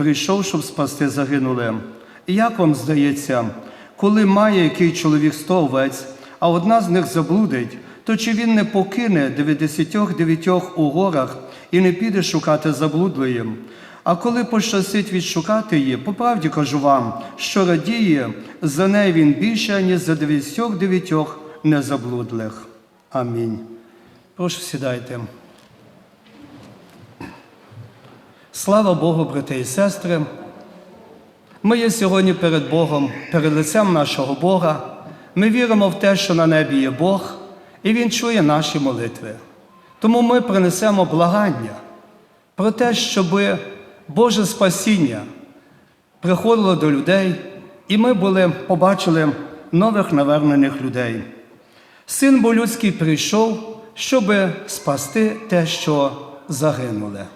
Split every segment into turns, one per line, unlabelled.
прийшов, щоб спасти загинуле. Як вам здається, коли має який чоловік сто овець, а одна з них заблудить, то чи він не покине дев'ятдесятьох у горах і не піде шукати заблудлої? А коли пощастить відшукати її, по правді кажу вам, що радіє за неї він більше, ніж за дев'ятьох дев'ятьох незаблудлих. Амінь. Прошу сідайте. Слава Богу, брати і сестри. Ми є сьогодні перед Богом, перед лицем нашого Бога. Ми віримо в те, що на небі є Бог, і Він чує наші молитви. Тому ми принесемо благання про те, щоб Боже спасіння приходило до людей, і ми були, побачили нових навернених людей. Син бо людський прийшов, щоб спасти те, що загинуле.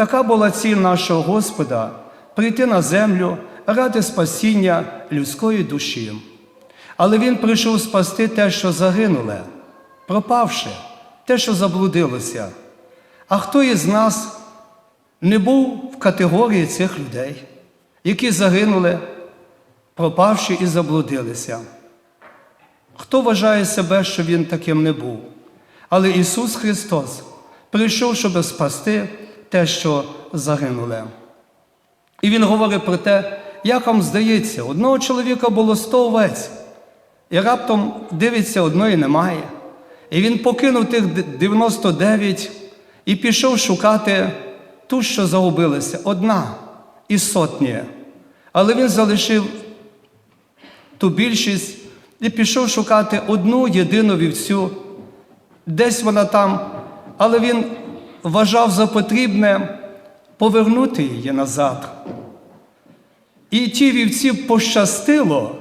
Така була ціль нашого Господа прийти на землю ради спасіння людської душі. Але Він прийшов спасти те, що загинуле, пропавши, те, що заблудилося. А хто із нас не був в категорії цих людей, які загинули, пропавши і заблудилися? Хто вважає себе, що Він таким не був? Але Ісус Христос прийшов, щоб спасти те, що загинуле. І Він говорить про те, як вам здається, одного чоловіка було сто овець, і раптом дивиться, одної немає. І він покинув тих 99 і пішов шукати ту, що загубилася, одна із сотні. Але він залишив ту більшість і пішов шукати одну єдину вівцю. Десь вона там, але він вважав за потрібне повернути її назад. І тій вівці пощастило,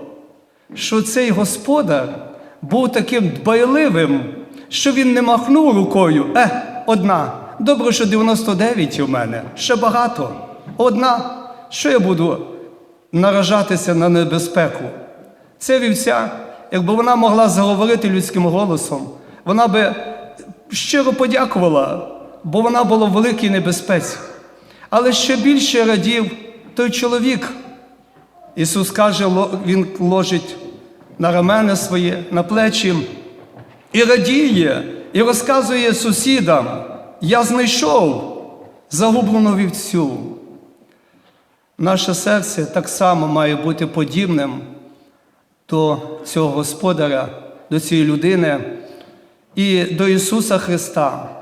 що цей господар був таким дбайливим, що він не махнув рукою. Е, одна. Добре, що 99 у мене, ще багато. Одна. Що я буду наражатися на небезпеку? Ця вівця, якби вона могла заговорити людським голосом, вона би щиро подякувала, бо вона була в великій небезпеці. Але ще більше радів той чоловік. Ісус каже, Він ложить на рамена своє, на плечі і радіє, і розказує сусідам: Я знайшов загублену вівцю. Наше серце так само має бути подібним до цього Господаря, до цієї людини і до Ісуса Христа.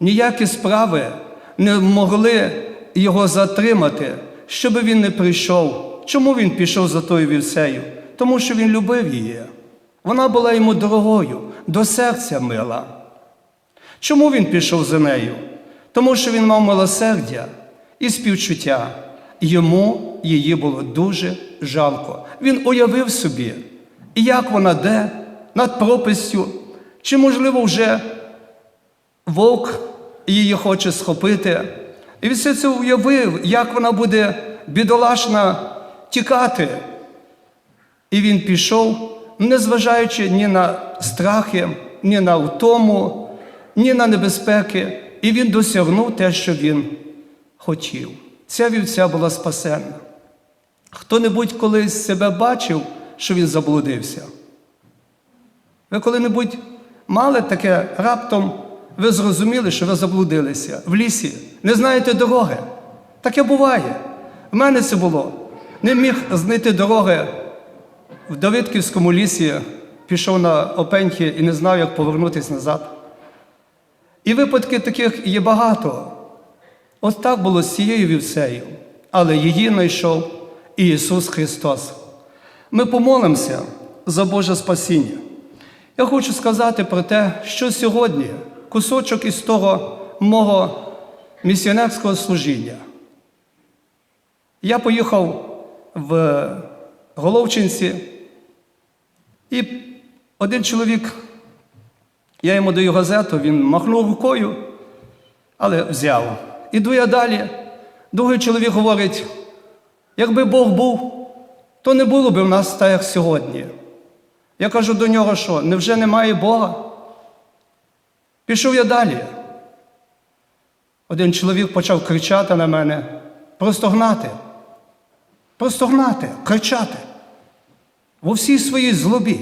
Ніякі справи не могли Його затримати, щоб Він не прийшов. Чому він пішов за тою вівцею? Тому що він любив її. Вона була йому дорогою, до серця мила. Чому він пішов за нею? Тому що він мав милосердя і співчуття. Йому її було дуже жалко. Він уявив собі, як вона де над пропастю, чи, можливо, вже вовк її хоче схопити. І він все це уявив, як вона буде бідолашна тікати. І він пішов, незважаючи ні на страхи, ні на втому, ні на небезпеки, і він досягнув те, що він хотів. Ця вівця була спасенна. Хто-небудь колись себе бачив, що він заблудився? Ви коли-небудь мали таке раптом, ви зрозуміли, що ви заблудилися в лісі, не знаєте дороги. Таке буває. В мене це було. Не міг знайти дороги в Давидківському лісі, пішов на опеньки і не знав, як повернутися назад. І випадки таких є багато. Ось так було з цією вівцею, але її знайшов Ісус Христос. Ми помолимося за Боже спасіння. Я хочу сказати про те, що сьогодні кусочок із того мого місіонерського служіння. Я поїхав в Головчинці, і один чоловік, я йому даю газету, він махнув рукою, але взяв. Іду я далі. Другий чоловік говорить: якби Бог був, то не було б в нас так, як сьогодні. Я кажу до нього, що невже немає Бога? Пішов я далі. Один чоловік почав кричати на мене. просто гнати. Просто гнати, кричати. Во всій своїй злобі.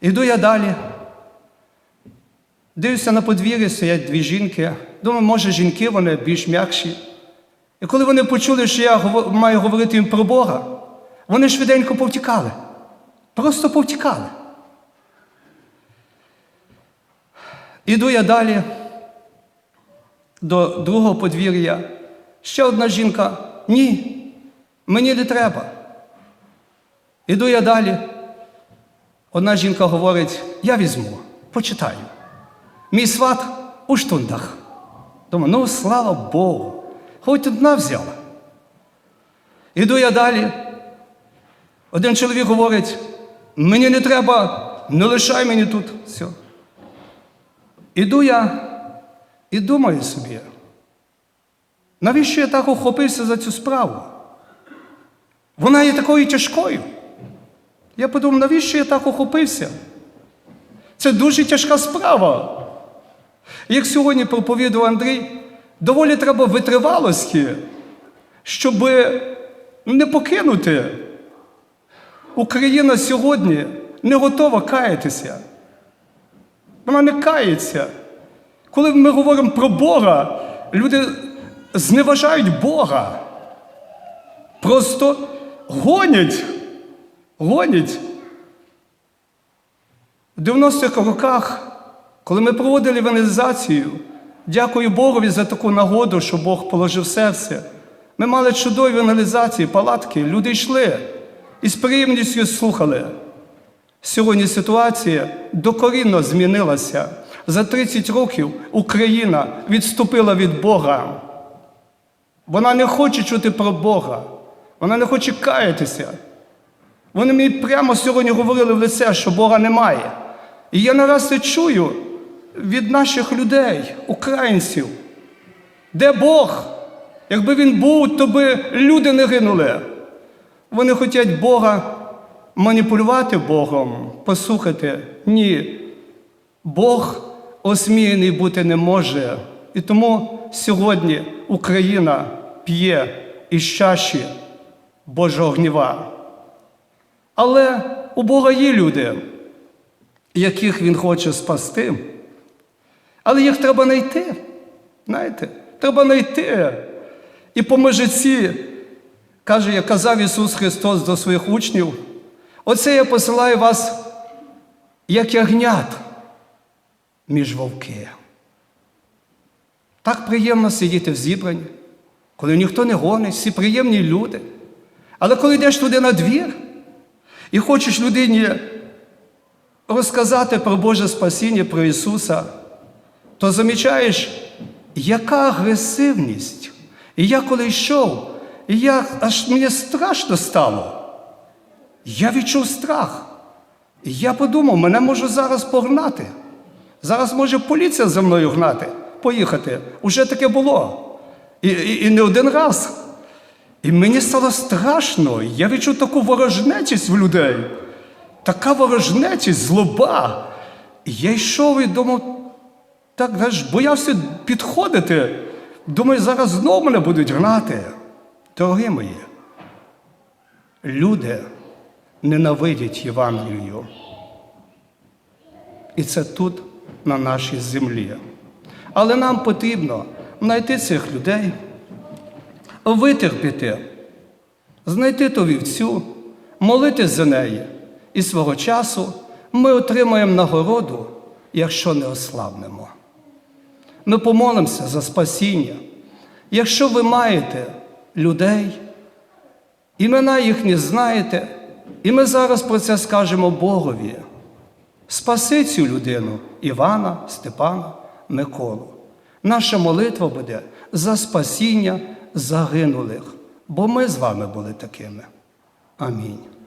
Іду я далі. Дивлюся на подвір'ї, стоять дві жінки. Думаю, може, жінки вони більш м'якші. І коли вони почули, що я маю говорити їм про Бога, вони швиденько повтікали. Просто повтікали. Іду я далі до другого подвір'я. Ще одна жінка. Ні, мені не треба. Іду я далі. Одна жінка говорить: я візьму, почитаю. Мій сват у штундах. Думаю, ну слава Богу, хоч одна взяла. Іду я далі. Один чоловік говорить: мені не треба, не лишай мені тут. Все. Іду я і думаю собі, навіщо я так охопився за цю справу? Вона є такою тяжкою. Я подумав, навіщо я так охопився? Це дуже тяжка справа. Як сьогодні проповідував Андрій, доволі треба витривалості, щоб не покинути. Україна сьогодні не готова каятися. Вона не кається. Коли ми говоримо про Бога, люди зневажають Бога. Просто гонять. Гонять. В 90-х роках, коли ми проводили евангелізацію, дякую Богові за таку нагоду, що Бог положив серце. Ми мали чудові евангелізації, палатки, люди йшли і з приємністю слухали. Сьогодні ситуація докорінно змінилася. За 30 років Україна відступила від Бога. Вона не хоче чути про Бога. Вона не хоче каятися. Вони мені прямо сьогодні говорили в лице, що Бога немає. І я нараз це чую від наших людей, українців. Де Бог? Якби він був, то би люди не гинули. Вони хочуть Бога маніпулювати Богом, послухати. Ні. Бог осміяний бути не може. І тому сьогодні Україна п'є із чаші Божого гніва. Але у Бога є люди, яких Він хоче спасти. Але їх треба знайти. Знаєте, треба знайти. І по межиці, каже, як казав Ісус Христос до своїх учнів, оце я посилаю вас, як ягнят між вовки. Так приємно сидіти в зібранні, коли ніхто не гонить, всі приємні люди. Але коли йдеш туди на двір і хочеш людині розказати про Боже спасіння, про Ісуса, то замічаєш, яка агресивність. І я коли йшов, і я аж мені страшно стало. Я відчув страх. Я подумав, мене може зараз погнати. Зараз може поліція за мною гнати, поїхати. Уже таке було. І, і, і не один раз. І мені стало страшно. Я відчув таку ворожнечість в людей. Така ворожнечість, злоба. І я йшов і думав, так знаєш, боявся підходити. Думаю, зараз знову мене будуть гнати. Дорогі мої, люди ненавидять Євангелію. І це тут, на нашій землі. Але нам потрібно знайти цих людей, витерпіти, знайти ту вівцю, молитись за неї. І свого часу ми отримаємо нагороду, якщо не ослабнемо. Ми помолимося за спасіння. Якщо ви маєте людей, імена їхні знаєте, і ми зараз про це скажемо Богові. Спаси цю людину Івана, Степана, Миколу. Наша молитва буде за спасіння загинулих, бо ми з вами були такими. Амінь.